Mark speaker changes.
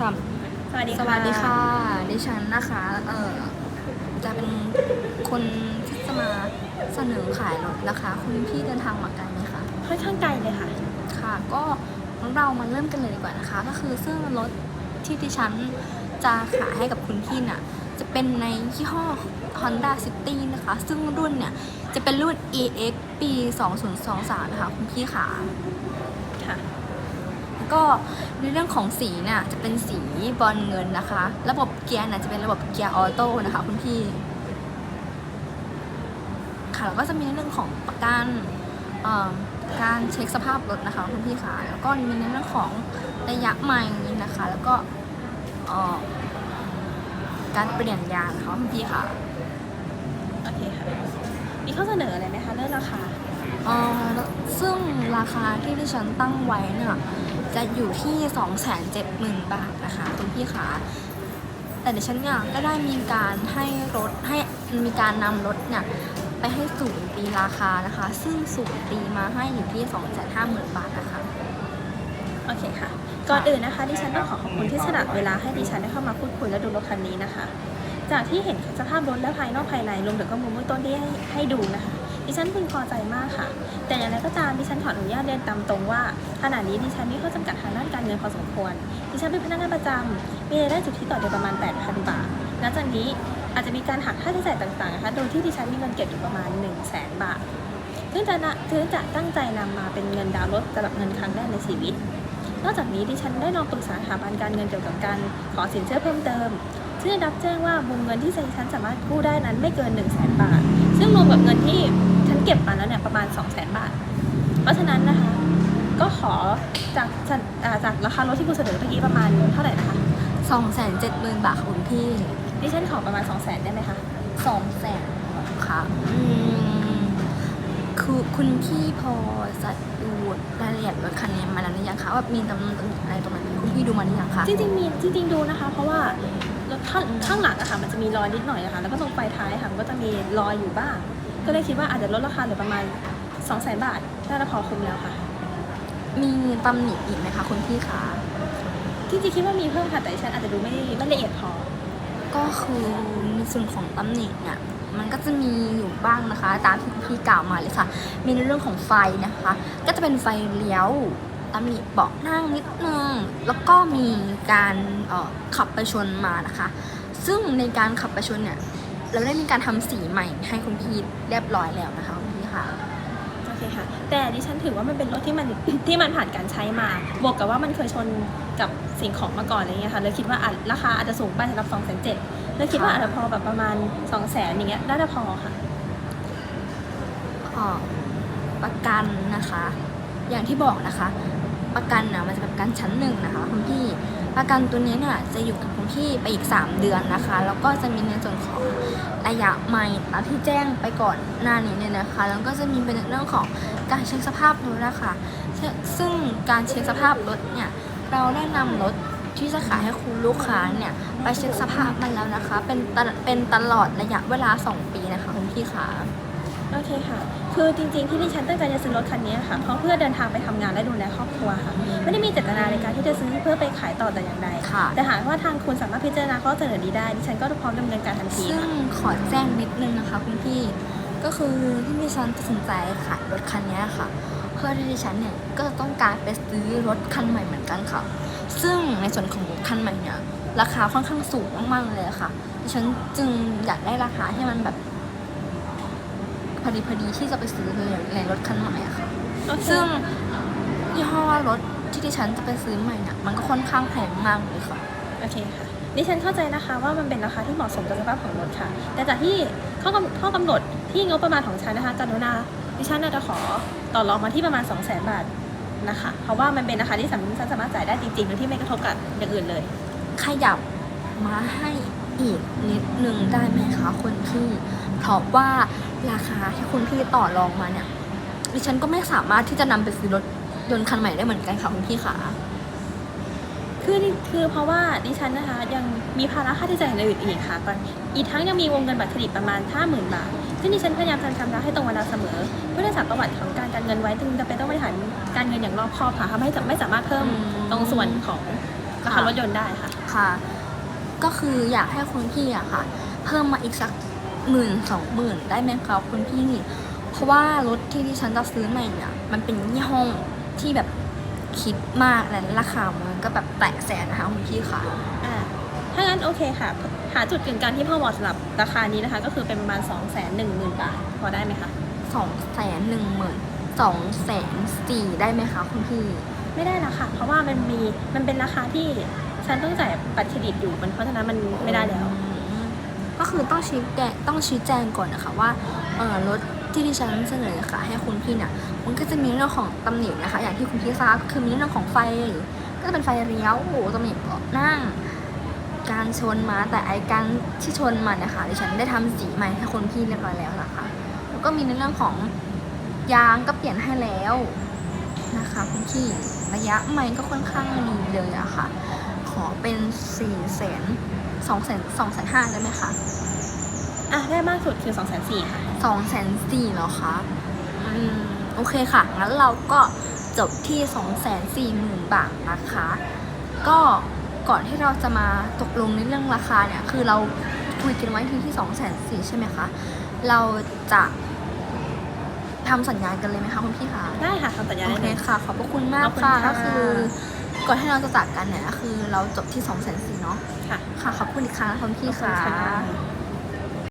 Speaker 1: สาม
Speaker 2: สวัสดี
Speaker 1: สวัสดีค่ะ ดิฉันนะคะ เอ่อ จะเป็นคนที่จะมาเสนอขายรถนะคะ คุณพี่เดินทางมาไกลไหมคะ
Speaker 2: ค่อนข้างไกลเลยค่ะ
Speaker 1: ค่ะ ก็เรามาเริ่มกันเลยดีกว่านะคะ ก็คือซึ่งรถที่ดิฉันจะขายให้กับคุณพี่น่ะ จะเป็นในยี่ห้อ Honda City นะคะ ซึ่งรุ่นเนี่ย จะเป็นรุ่น EX ปี 2023 นะคะ คุณพี่ค่ะ
Speaker 2: ค่ะ
Speaker 1: ก็ในเรื่องของสีเนี่ยจะเป็นสีบอลเงินนะคะ ระบบเกียร์เนี่ยจะเป็นระบบเกียร์ออโต้นะคะคุณพี่ ค่ะแล้วก็จะมีในเรื่องของประกันเอ่อการเช็คสภาพรถนะคะคุณพี่ค่ะแล้วก็มีในเรื่องของระยะใหม่นะคะ แล้วก็เอ่อการเปลี่ยนยางนะคะคุณพี่ค่ะ
Speaker 2: โอเคค่ะมีข้อเสนออะไรไหมคะเรื่องราคา
Speaker 1: เอ่อซึ่งราคาที่ดิฉันตั้งไว้เนี่ย จะอยู่ที่ 270,000 บาทนะคะคุณพี่คะแต่ดิฉันเนี่ยก็ได้มีการให้รถให้มีการนำรถเนี่ยไปให้ศูนตีราคานะคะ ซึ่งศูนตีมาให้อยู่ที่ 250,000 บาทนะคะ
Speaker 2: โอเคค่ะ ก่อนอื่นนะคะดิฉันต้องขอขอบคุณที่สละเวลาให้ดิฉันได้เข้ามาพูดคุยและดูรถคันนี้นะคะ จากที่เห็นสภาพรถและภายนอกภายในรวมถึงข้อมูลเบื้องต้นที่ให้ให้ดูนะคะ ดิฉันพึงพอใจมากค่ะ แต่อย่างไรก็ตามดิฉันขออนุญาตเรียนตามตรงว่าขณะนี้ดิฉันมีข้อจำกัดทางด้านการเงินพอสมควร ดิฉันเป็นพนักงานประจำมีรายได้สุทธิต่อเดือนประมาณ 8,000 บาทหลังจากนี้อาจจะมีการหักค่าใช้จ่ายต่างๆนะคะโดยที่ดิฉันมีเงินเก็บอยู่ประมาณ 1 0 0 0 0แบาทซึ่งจะนะซึ่งจะตั้งใจนำมาเป็นเงินดาวน์รถสำหรับเงินครั้งแรกในชีวิต นอกจากนี้ดิฉันได้ลองปรึกษาสถาบันการเงินเกี่ยวกับการขอสินเชื่อเพิ่มเติมซึ่งได้รับแจ้งว่าวงเงินที่ดิฉันสามารถกู้ได้นั้นไม่เกิน 1 0 0 0 0แบาท ซึ่งรวมกับเงินที่ เก็บมาแล้วเนี่ยประมาณ 2 0 0 0 0 0 บาท เพราะฉะนั้นนะคะ ก็ขอจากจากอ่าจากราคารถที่คุณเสนอเมื่อกี้ประมาณเท่าไหร่นะคะ
Speaker 1: 270,000บาทค่ะคุณพี่
Speaker 2: ดิฉันขอประมาณ2 0 0 0 0 0ได้ไหมคะ
Speaker 1: 200,000ค่ะอืมคือคุณพี่พอจะดูรายละเอียดรถคันนี้มาแล้วหรือยังคะว่ามีตำหนิอะไรตรงไหนคุณพี่ดูมาหรือยังคะ
Speaker 2: จริงๆมีจริงๆดูนะคะ เพราะว่ารถข้างข้างหลังอะค่ะมันจะมีรอยนิดหน่อยนะคะแล้วก็ตรงปลายท้ายค่ะมันก็จะมีรอยอยู่บ้าง ก็เลยคิดว่าอาจจะลดราคาเหลือประมาณ2 0 0 0 0 0บาทน่าจะพอคุ้มแล้วค่ะ
Speaker 1: มีตำหนิอีกไหมคะคุณพี่คะ
Speaker 2: จริงๆคิดว่ามีเพิ่มค่ะแต่ดิฉันอาจจะดูไม่ไม่ละเอียดพอ
Speaker 1: ก็คือในส่วนของตำหนิเนี่ยมันก็จะมีอยู่บ้างนะคะ ตามที่คุณพี่กล่าวมาเลยค่ะ มีในเรื่องของไฟนะคะ ก็จะเป็นไฟเลี้ยวตำหนิเบาะนั่งนิดนึงแล้วก็มีการเอ่อขับไปชนมานะคะ ซึ่งในการขับไปชนเนี่ย เราได้มีการทำสีใหม่ให้คุณพี่เรียบร้อยแล้วนะคะคุณพี่ค่ะ
Speaker 2: โอเคค่ะ แต่ดิฉันถือว่ามันเป็นรถที่มัน ที่มันผ่านการใช้มา บวกกับว่ามันเคยชนกับสิ่งของมาก่อนอะไรเงี้ยค่ะเลยคิดว่าอาจราคาอาจจะสูงไปสำหรับ2องแสนเจ็ดเลยคิดว่าอาจจะพอแบบประมาณ2องแสนอย่างเงี้ยน่าจะพอค่ะ
Speaker 1: เอ่อประกันนะคะ อย่างที่บอกนะคะ ประกันนะมันจะเป็นประกันชั้นหนึ่งนะคะคุณพี่ ประกันตัวนี้เนี่ยจะอยู่กับคุณพี่ไปอีก 3 เดือนนะคะ แล้วก็จะมีในส่วนของระยะใหม่ตามที่แจ้งไปก่อนหน้านี้เนี่ยนะคะ แล้วก็จะมีเป็นเรื่องของการเช็คสภาพรถนะคะซึ่งซึ่งการเช็คสภาพรถเนี่ยเราได้นำรถที่จะขายให้คุณลูกค้าเนี่ยไปเช็คสภาพมันแล้วนะคะ เป็นเป็นตลอดระยะเวลา 2 ปีนะคะคุณพี่คะ
Speaker 2: โอเคค่ะ คือจริงๆที่ดิฉันตั้งใจจะซื้อรถคันนี้ค่ะ เพราะเพื่อเดินทางไปทำงานและดูแลครอบครัวค่ะ ไม่ได้มีเจตนาในการที่จะซื้อเพื่อไปขายต่อแต่อย่างใด
Speaker 1: ค่ะ
Speaker 2: แต่หากว่าทางคุณสามารถพิจารณาข้อเสนอนี้ได้ ดิฉันก็พร้อมดำเนินการทันที
Speaker 1: ซึ่ง
Speaker 2: ค่ะ
Speaker 1: ขอแจ้งนิดนึงนะคะคุณพี่ ก็คือที่ดิฉันตัดสินใจขายรถคันนี้ค่ะ เพื่อที่ดิฉันเนี่ยก็จะต้องการไปซื้อรถคันใหม่เหมือนกันค่ะ ซึ่งในส่วนของรถคันใหม่เนี่ยราคาค่อนข้างสูงมากๆเลยค่ะ ดิฉันจึงอยากได้ราคาที่มันแบบพ อดีพอดีที่จะไปซื้อในในรถคันใหม่อะค่ะ
Speaker 2: โอเค
Speaker 1: ซึ่งยี่ห้อรถที่ดิฉันจะไปซื้อใหม่เนี่ยมันก็ค่อนข้างแพงมากเลยค่ะ
Speaker 2: โอเคค่ะ ดิฉันเข้าใจนะคะว่ามันเป็นราคาที่เหมาะสมกับสภาพของรถค่ะ แต่จากที่ข้อกำข้อกำหนดที่งบประมาณของฉันนะคะกรุณาดิฉันน่าจะขอต่อรองมาที่ประมาณ 2 0 0 0 0 0บาทนะคะ เพราะว่ามันเป็นราคาที่สามฉันสามารถจ่ายได้จริงๆโดยที่ไม่กระทบกับอย่างอื่นเลย
Speaker 1: ขยับมาให้อีกนิดนึงได้ไหมคะคุณพี่เพราะว่า ราคาที่คุณพี่ต่อรองมาเนี่ยดิฉันก็ไม่สามารถที่จะนำไปซื้อรถยนต์คันใหม่ได้เหมือนกันค่ะคุณพี่ค่ะ
Speaker 2: คือนี่คือเพราะว่าดิฉันนะคะ ยังมีภาระค่าใช้จ่ายอื่นอีกค่ะก่อนอีกทั้งยังมีวงเงินบัตรเครดิตประมาณ 50,000 บาท ซึ่งดิฉันพยายามทำชำระให้ตรงเวลาเสมอ เพื่อรักษาประวัติของการการเงินไว้จึงจะเป็นต้องบริหารการเงินอย่างรอบคอบค่ะทำให้จะไม่สามารถเพิ่ม
Speaker 1: อืม
Speaker 2: ตรงส่วนของราคารถยนต์ได้ค่ะ
Speaker 1: ค่ะ ก็คืออยากให้คุณพี่อะค่ะ เพิ่มมาอีกสัก หมื่นสองหมื่นได้ไหมคะคุณพี่ เพราะว่ารถที่ดิฉันจะซื้อใหม่เนี่ยมันเป็นยี่ห้อที่แบบคิดมากและราคามันก็แบบแตะแสนนะคะคุณพี่ค่ะ
Speaker 2: อ่าถ้างั้นโอเคค่ะ หาจุดกึ่งกลางที่พอเหมาะสำหรับราคานี้นะคะ ก็คือเป็นประมาณ2 1 0 0 0 0บาทพอได้ไหมคะ
Speaker 1: สองแสนหนึ่งหมื่นสองแสนสี่ได้ไหมคะคุณพี่
Speaker 2: ไม่ได้ละค่ะ เพราะว่ามันมีมันเป็นราคาที่ฉันต้องจ่ายบัตรเครดิตอยู่มันเพราะฉะนั้นมันไม่ได้แล้ว
Speaker 1: อืม ก็คือต้องชี้แจงต้องชี้แจงก่อนนะคะว่าเออรถที่ดิฉันเสนอค่ะให้คุณพี่เนี่ยมันก็จะมีเรื่องของตำหนินะคะ อย่างที่คุณพี่ทราบคือมีเรื่องของไฟ ก็จะเป็นไฟเลี้ยวโอ้โหตำหนิเบาะนั่ง การชนมาแต่ไอการที่ชนมาเนี่ยค่ะดิฉันได้ทำสีใหม่ให้คุณพี่เรียบร้อยแล้วนะคะแล้วก็มีในเรื่องของยางก็เปลี่ยนให้แล้วนะคะคุณพี่ระยะไม่ก็ค่อนข้างดีเลยอะค่ะ อเป็นสี่แสนสองแสนสองแสนห้าได้ไหมคะ
Speaker 2: อะได้มากสุดคือ2 4 0 0 0ค่ะ
Speaker 1: สองแสนสี่เหรอคะอืมโอเคค่ะ งั้นเราก็จบที่สองแสนสี่หมื่นบาทนะคะ ก็ก่อนที่เราจะมาตกลงในเรื่องราคาเนี่ย คือเราคุยกันไว้ที่ที่สองแสนสี่ใช่ไหมคะ เราจะทำสัญญากันเลยไหมคะคุณพี่คะ
Speaker 2: ได้ค่ะทำสัญญา
Speaker 1: โอ
Speaker 2: ได้
Speaker 1: เค
Speaker 2: เลย
Speaker 1: ค่ะ ขอบพระคุณมาก
Speaker 2: ขอบคุณ
Speaker 1: ค่ะ
Speaker 2: ค่ะ
Speaker 1: ก็คือ ก่อนที่เราจะจากกันเนี่ยก็คือเราจบที่สองแสนสี่เนาะ
Speaker 2: ค่ะ
Speaker 1: ค่ะขอบคุณอีกครั้งนะคะคุณพี่
Speaker 2: ขอบ
Speaker 1: ค่ะ
Speaker 2: ณ